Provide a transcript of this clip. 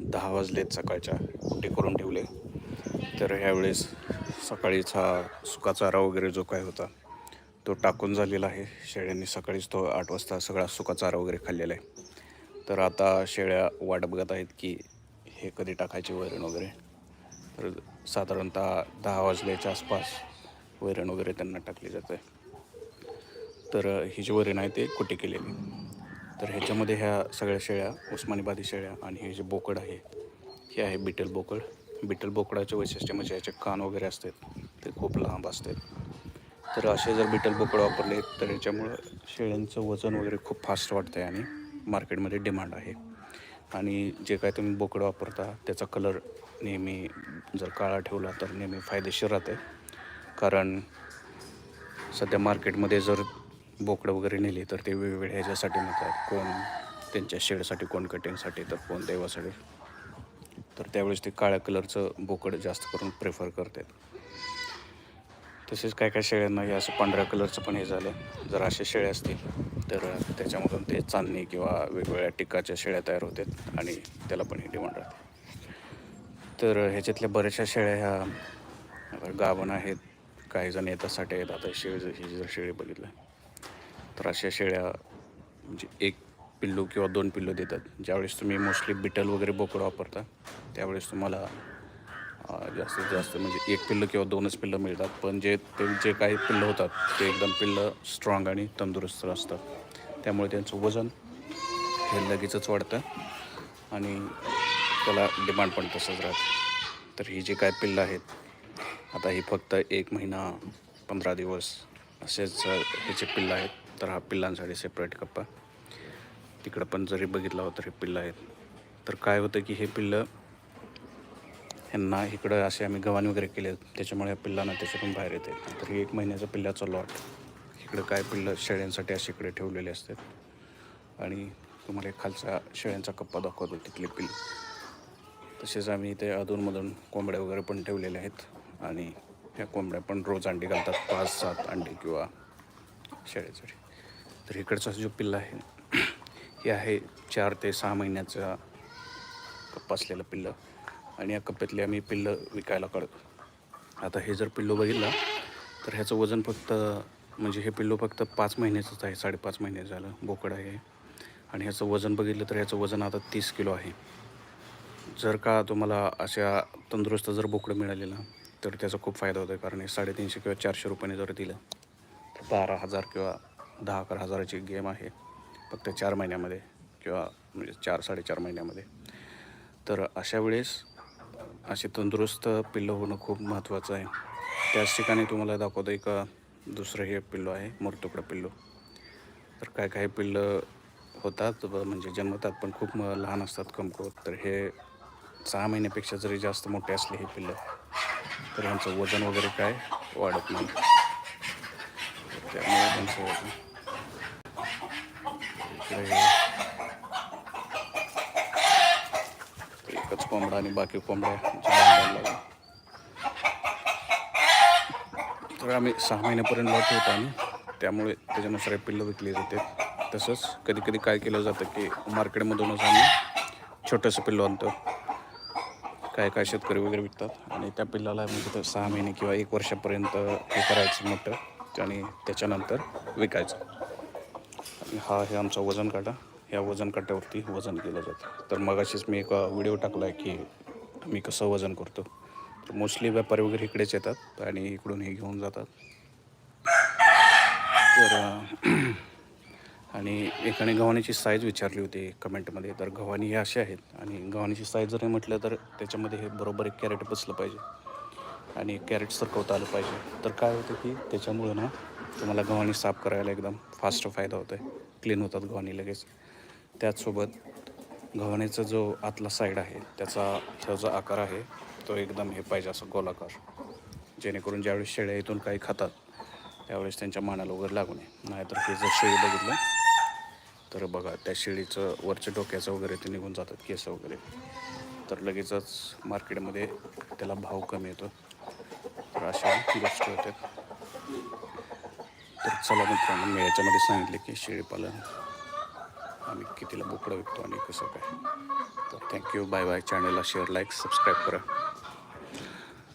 दहा वाजलेत सकाळच्या कुठे करून ठेवले? तर ह्यावेळेस सकाळीच हा सुका चारा वगैरे जो काय होता तो टाकून झालेला आहे. शेळ्यांनी सकाळीच तो आठ वाजता सगळा सुका चारा वगैरे खाल्लेला आहे. तर आता शेळ्या वाट बघत आहेत की हे कधी टाकायचे वैरण वगैरे. तर साधारणतः दहा वाजल्याच्या आसपास वैरण वगैरे त्यांना टाकली जाते. तर ही जी वैरण आहे ते कुठे केलेली? तर ह्याच्यामध्ये ह्या सगळ्या शेळ्या उस्मानाबादी शेळ्या आणि हे जे बोकड आहे हे आहे बिटल बोकड. बिटल बोकडाचे वैशिष्ट्य म्हणजे ह्याचे कान वगैरे असतात ते खूप लांब असतात. तर असे जर बिटल बोकड वापरले तर याच्यामुळं शेळ्यांचं वजन वगैरे खूप फास्ट वाढतं आहे आणि मार्केटमध्ये डिमांड आहे. आणि जे काय तुम्ही बोकड वापरता त्याचा कलर नेहमी जर काळा ठेवला तर नेहमी फायदेशीर राहते कारण सध्या मार्केटमध्ये जर बोकडं वगैरे नेली तर ते वेगवेगळ्या ह्याच्यासाठी नेतात कोण त्यांच्या शेडसाठी कोण कटिंगसाठी तर कोण देवासाठी. तर त्यावेळेस ते काळ्या कलरचं बोकड जास्त करून प्रेफर करतात. तसेच काय काय शेळ्यांना हे असं पांढऱ्या कलरचं पण हे झालं. जर असे शेळ्या असतील तर त्याच्यामधून ते चांदणी किंवा वेगवेगळ्या टिकाच्या शेळ्या तयार होतात आणि त्याला पण हे डिमांड राहते. तर ह्याच्यातल्या बऱ्याचशा शेळ्या ह्या गाभण आहेत. काही जण येतासाठी आहेत आता शेळी ही जर शेळी बघितलं. तर अशा शेळ्या म्हणजे एक पिल्लू किंवा दोन पिल्लू देतात. ज्यावेळेस तुम्ही मोस्टली बिटल वगैरे बोकड वापरता त्यावेळेस तुम्हाला जास्तीत जास्त म्हणजे एक पिल्लं किंवा दोनच पिल्लं मिळतात. पण जे ते जे काही पिल्लं होतात ते एकदम पिल्लं स्ट्रॉंग आणि तंदुरुस्त असतात. त्यामुळे त्यांचं वजन हे लगेचच वाढतं आणि त्याला डिमांड पण तसंच राहतं. तर ही जी काय पिल्लं आहेत आता ही फक्त एक महिना पंधरा दिवस असेच ह्याचे पिल्लं आहेत. तर हा पिल्लांसाठी सेपरेट कप्पा तिकडं पण जरी बघितला होता हे पिल्लं आहेत. तर काय होतं की हे पिल्लं ह्यांना इकडं असे आम्ही गव्हाण वगैरे केले त्याच्यामुळे या पिल्लांना त्याच्यातून बाहेर येते तर हे एक महिन्याचा पिल्लाचा लॉट इकडं काय पिल्लं शेळ्यांसाठी असे इकडे ठेवलेले असतात. आणि तुम्हाला एक खालचा शेळ्यांचा कप्पा दाखवतो तिथले पिल्ल. तसेच आम्ही इथे अधूनमधून कोंबड्या वगैरे पण ठेवलेल्या आहेत. आणि ह्या कोंबड्या पण रोज अंडी घालतात पाच सात अंडी किंवा शेळ्यासाठी तर इकडचा जो पिल्ला आहे हे आहे चार ते सहा महिन्याचा कप्पा असलेलं पिल्लं. आणि या कप्प्यातले आम्ही पिल्लं विकायला काढतो. आता हे जर पिल्लू बघितलं तर ह्याचं वजन फक्त म्हणजे हे पिल्लू फक्त पाच महिन्याचंच आहे साडेपाच महिने झालं बोकड आहे. आणि ह्याचं वजन बघितलं तर ह्याचं वजन आता तीस किलो आहे. जर का तुम्हाला अशा तंदुरुस्त जर बोकडं मिळालेलं तर त्याचा खूप फायदा होतो कारण हे साडेतीनशे किंवा चारशे रुपयाने जर दिलं तर बारा हजार किंवा दहा अकरा हजाराची गेम आहे. फक्त चार महिन्यामध्ये किंवा म्हणजे चार साडेचार महिन्यामध्ये. तर अशा वेळेस असे तंदुरुस्त पिल्लं होणं खूप महत्त्वाचं आहे. त्याच ठिकाणी तुम्हाला दाखवतं एक दुसरं हे पिल्लो आहे मोरतुकडं पिल्लू. तर काय काय पिल्लं होतात? म्हणजे जन्मतात पण खूप लहान असतात कमकुवत. तर हे सहा महिन्यापेक्षा जरी जास्त मोठे असले हे पिल्लं तर यांचं वजन वगैरे काय? वाढत नाही. त्यामुळे त्यांचं वजन इकडे. एकच कोंबडा आणि बाकी कोंबड्या तर आम्ही सहा महिन्यापर्यंत लॉट ठेवतो आम्ही त्यामुळे त्याच्यानुसार पिल्लं विकली जाते. तसंच कधी कधी काय केलं जातं की मार्केटमधूनच आम्ही छोटंसं पिल्लं आणतो. काय काय शेतकरी वगैरे विकतात आणि त्या पिल्लाला म्हणजे तर सहा महिने किंवा एक वर्षापर्यंत हे करायचं मोठं आणि त्याच्यानंतर विकायचं. हा हे आमचा वजन काटा ह्या वजन काट्यावरती वजन केलं जातं. तर मगाशीच मी एक व्हिडिओ टाकला आहे की मी कसं वजन करतो. तर मोस्टली व्यापारी वगैरे इकडेच येतात आणि इकडून हे घेऊन जातात. तर आणि एकाने गव्हाणीची साईज विचारली होती कमेंटमध्ये तर गव्हाणी हे असे आहेत आणि गव्हाणीची साईज जर म्हटलं तर त्याच्यामध्ये हे बरोबर एक कॅरेट बसलं पाहिजे. आणि कॅरेट सरकवता आलं पाहिजे. तर काय होतं की त्याच्यामुळं ना तुम्हाला गव्हाणी साफ करायला एकदम फास्ट फायदा होतो आहे क्लीन होतात गव्हाणी लगेच. त्याचसोबत गव्हाणीचा जो आतला साईड आहे त्याचा हा जो आकार आहे तो एकदम हे पाहिजे असं गोलाकार. जेणेकरून ज्यावेळेस शेळ्या इथून काही खातात त्यावेळेस त्यांच्या मानाला वगैरे लागू नये. नाहीतर हे जर शेळी बघितलं तर बघा त्या शेळीचं वरच्या डोक्याचं वगैरे ते निघून जातात केस वगैरे. तर लगेचच मार्केटमध्ये त्याला भाव कमी येतो. तर अशा गोष्टी होत्या तर चला मित्रांनो मी याच्यामध्ये सांगितले की शेळीपालन आम्ही कितीला बोकडं विकतो आणि कसं काय. तर थँक्यू बाय बाय चॅनलला शेअर लाईक सबस्क्राईब करा.